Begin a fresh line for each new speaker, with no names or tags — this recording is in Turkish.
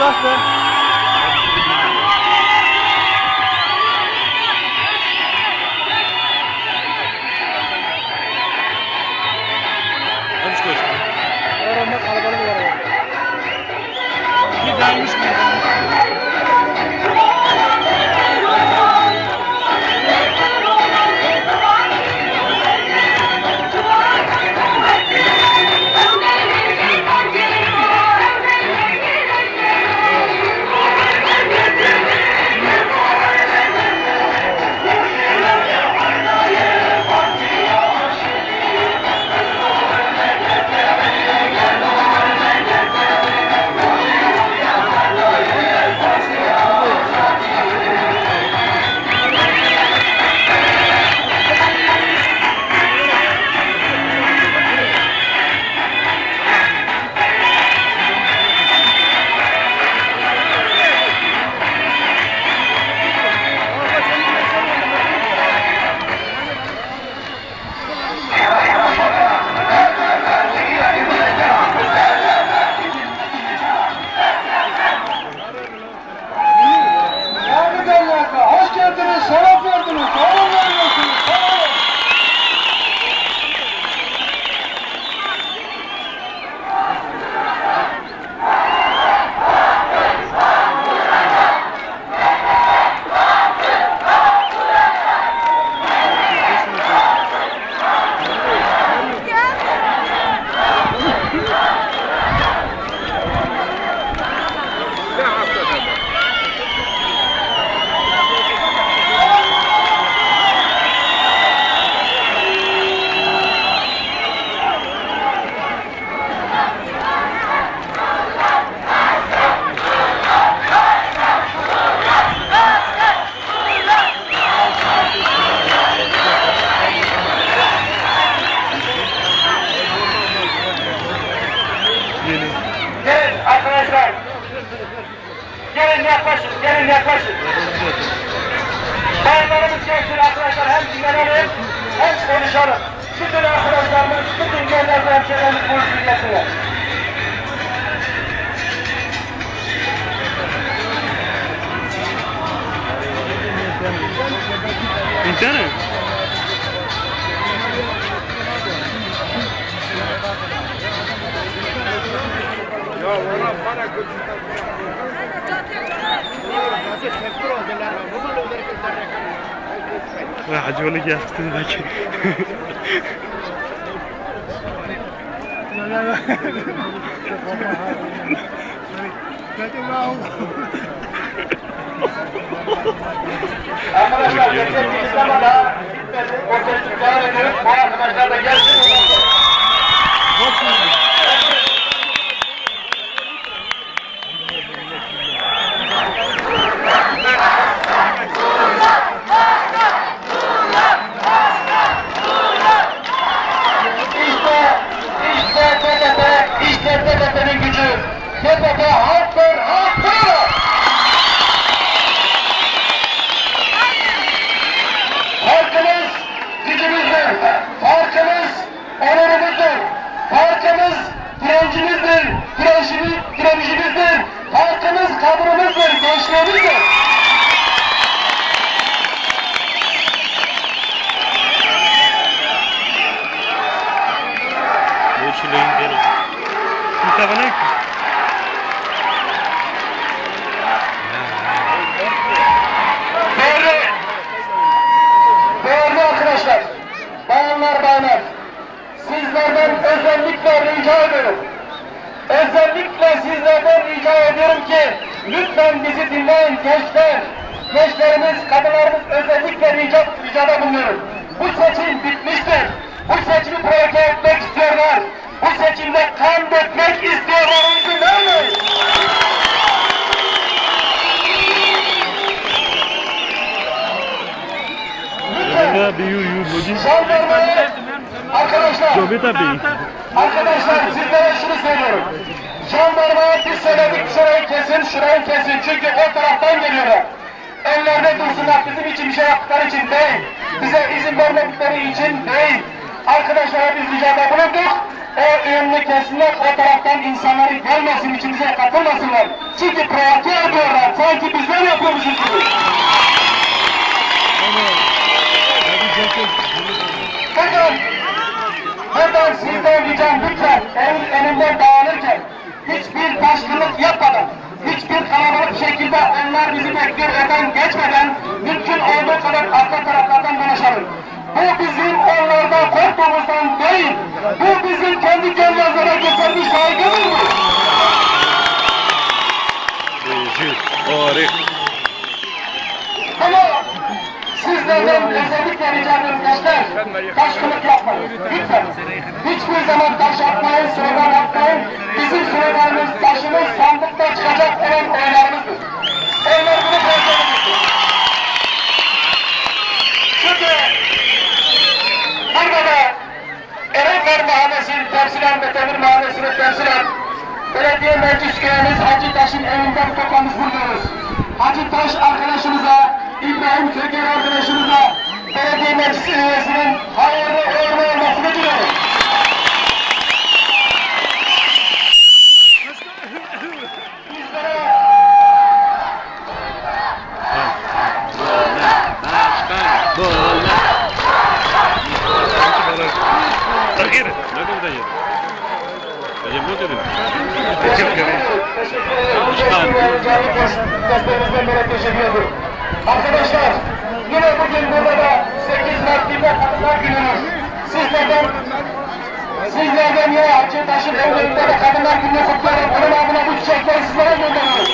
Uzaklaşın. Hadi çıkıyoruz.
Öğrenmek kalabalık var.
Bir gelmiş mi?
Yaklaşın, gelin yaklaşın. Bayanlarımız gelsin arkadaşlar. Hem dinlenelim, hem konuşalım. Bütün arkadaşlarımız, bütün genel ve hemşehrilerimiz buyursun gelsinler.
İnternet. واحد يقول لك يا اختي ذاك
Arkadaşlar geçen bir zamanda gitmedi. O sesi devam edelim. Bu arkadaşlar da gelsin. İşte,
Çileğin gelin. Mustafa ne?
Değerli, değerli arkadaşlar, bayanlar baylar, sizlerden özellikle rica ediyorum. Özellikle sizlerden rica ediyorum ki lütfen bizi dinleyin gençler. Gençlerimiz, kadınlarımız özellikle rica, ricada bulunuyorum. Bu seçim bitmiştir. Bu seçimi provoke etmek
Bir yu bugün.
Jandarmayı arkadaşlar,
Jobi tabii.
arkadaşlar sizlere şunu söylüyorum. Jandarmaya biz söyledik şurayı kesin, şurayı kesin. Çünkü o taraftan geliyorlar. Ellerine dursunlar bizim için bir şey yaptıkları için değil. Bize izin vermedikleri için değil. Arkadaşlara biz ricada bulunduk. o ünlü kesimler o taraftan insanları gelmesin, içimize katılmasınlar. Çünkü provoke ediyorlar, sanki bizler yapıyormuşuz gibi. Buradan, buradan sizden ricam lütfen evin önünden dağılırken hiçbir taşkınlık yapmadan, hiçbir kalabalık şekilde onlar bizi bekliyor eden geçmeden mümkün olduğu kadar arka taraflardan dolaşalım. Bu bizim onlardan korktuğumuzdan değil, bu bizim kendi gönlümüzde gösterdiği saygımızdır. Ama taşkınlık yapmayın. Lütfen. Hiçbir zaman taş atmayın, slogan atmayın. Bizim sloganımız taşımız sandıkta çıkacak olan oylarımızdır. Oylar bunu kontrolümüzdür. Şimdi burada da Erenler Mahallesi'nin temsilen ve Demir Mahallesi'nin temsilen belediye meclis üyemiz Hacı Taş'ın evinden toplanmış bulunuyoruz. Hacı Taş arkadaşımıza, İbrahim Köker arkadaşımıza, belediye meclis üyesinin hayırlı uğurlu olmasını
dedin?
Teşekkür ederim.
Desteğinizden beri teşekkür ederim. Arkadaşlar, Kadınlar Günü'nüz. Sizlerden, sizlerden ya Hacı Taşı'nın önünde de Kadınlar Günü'nü kutlarım. Bunun adına bu çiçekleri sizlere gönderiyoruz.